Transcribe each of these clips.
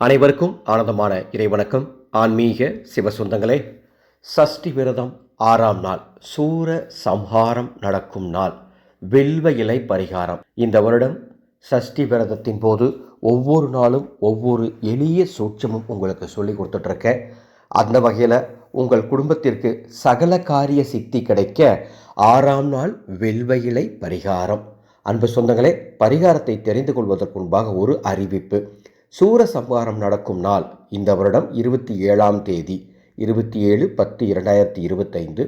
அனைவருக்கும் ஆனந்தமான இறைவணக்கம். ஆன்மீக சிவசொந்தங்களே சஷ்டி விரதம் ஆறாம் நாள் சூர சம்ஹாரம் நடக்கும் நாள் வில்வ இலை பரிகாரம். இந்த வருடம் சஷ்டி விரதத்தின் போது ஒவ்வொரு நாளும் ஒவ்வொரு எளிய சூட்சமும் உங்களுக்கு சொல்லி கொடுத்துட்ருக்கேன் அந்த வகையில் உங்கள் குடும்பத்திற்கு சகல காரிய சித்தி கிடைக்க ஆறாம் நாள் வில்வ இலை பரிகாரம். அன்பு சொந்தங்களே பரிகாரத்தை தெரிந்து கொள்வதற்கு முன்பாக ஒரு அறிவிப்பு. சூரசம்ஹாரம் நடக்கும் நாள் இந்த வருடம் இருபத்தி ஏழாம் தேதி இருபத்தி ஏழு பத்து இரண்டாயிரத்தி இருபத்தைந்து.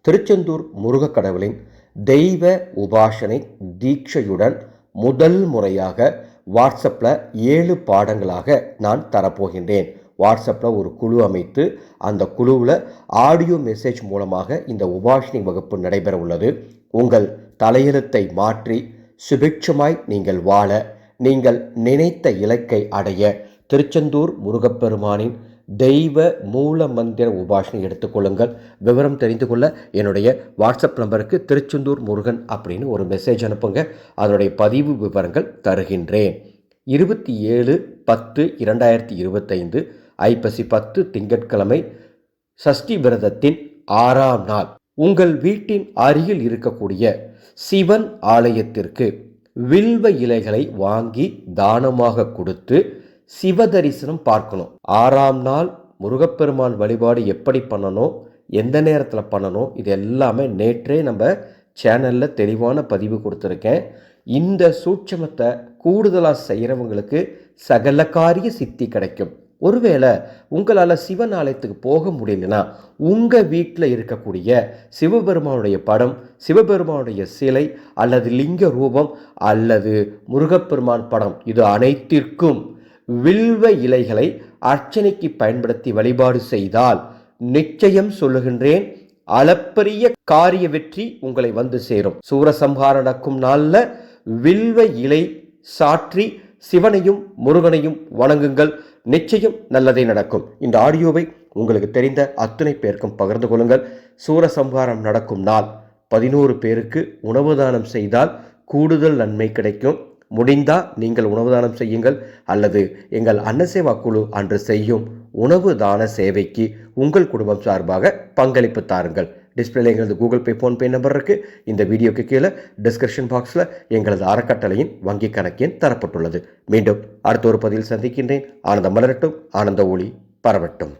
திருச்செந்தூர் முருகக் கடவுளின் தெய்வ உபாசனை தீட்சையுடன் முதல் முறையாக வாட்ஸ்அப்பில் ஏழு பாடங்களாக நான் தரப்போகின்றேன். வாட்ஸ்அப்பில் ஒரு குழு அமைத்து அந்த குழுவில் ஆடியோ மெசேஜ் மூலமாக இந்த உபாஷினி வகுப்பு நடைபெற உள்ளது உங்கள் தலையெழுத்தை மாற்றி சுபிட்சமாய் நீங்கள் வாழ நீங்கள் நினைத்த இலக்கை அடைய திருச்செந்தூர் முருகப்பெருமானின் தெய்வ மூல மந்திர உபாஷனை எடுத்துக்கொள்ளுங்கள் விவரம் தெரிந்து கொள்ள என்னுடைய வாட்ஸ்அப் நம்பருக்கு திருச்செந்தூர் முருகன் அப்படின்னு ஒரு மெசேஜ் அனுப்புங்க. அதனுடைய பதிவு விவரங்கள் தருகின்றேன். இருபத்தி ஏழு பத்து இரண்டாயிரத்தி இருபத்தைந்து ஐப்பசி பத்து திங்கட்கிழமை சஷ்டி விரதத்தின் ஆறாம் நாள். உங்கள் வீட்டின் அருகில் இருக்கக்கூடிய சிவன் ஆலயத்திற்கு வில்வ இலைகளை வாங்கி தானமாக கொடுத்து சிவ தரிசனம் பார்க்கணும். ஆறாம் நாள் முருகப்பெருமான் வழிபாடு எப்படி பண்ணணும் எந்த நேரத்தில் பண்ணணும் இது எல்லாமே நேற்றே நம்ம சேனலில் தெளிவான பதிவு கொடுத்துருக்கேன். இந்த சூட்சமத்தை கூடுதலாக செய்கிறவங்களுக்கு சகல காரிய சித்தி கிடைக்கும். ஒருவேளை உங்களால் சிவன் ஆலயத்துக்கு போக முடியலனா உங்கள் வீட்டில் இருக்கக்கூடிய சிவபெருமானுடைய படம் சிவபெருமானுடைய சிலை அல்லது லிங்க ரூபம் அல்லது முருகப்பெருமான் படம் இது அனைத்திற்கும் வில்வ இலைகளை அர்ச்சனைக்கு பயன்படுத்தி வழிபாடு செய்தால் நிச்சயம் சொல்லுகின்றேன் அளப்பரிய காரிய வெற்றி உங்களை வந்து சேரும். சூரசம்ஹாரம் நடக்கும் நாளில் வில்வ இலை சாற்றி சிவனையும் முருகனையும் வணங்குங்கள். நிச்சயம் நல்லதே நடக்கும். இந்த ஆடியோவை உங்களுக்கு தெரிந்த அத்தனை பேருக்கும் பகிர்ந்து கொள்ளுங்கள். சூரசம்ஹாரம் நடக்கும் நாள் பதினோரு பேருக்கு உணவு தானம் செய்தால் கூடுதல் நன்மை கிடைக்கும். முடிந்தால் நீங்கள் உணவு தானம் செய்யுங்கள். அல்லது எங்கள் அன்னசேவா குழு அன்று செய்யும் உணவு தான சேவைக்கு உங்கள் குடும்பம் சார்பாக பங்களிப்பு தாருங்கள். டிஸ்பிளேல எங்களது கூகுள் பே ஃபோன்பே நம்பர் இருக்குது இந்த வீடியோக்கு கீழே டிஸ்கிரிப்ஷன் பாக்ஸில் எங்களது அறக்கட்டளையின் வங்கி கணக்கெண் தரப்பட்டுள்ளது. மீண்டும் அடுத்த ஒரு பதிவில் சந்திக்கின்றேன். ஆனந்த மலரட்டும். ஆனந்த ஒளி பரவட்டும்.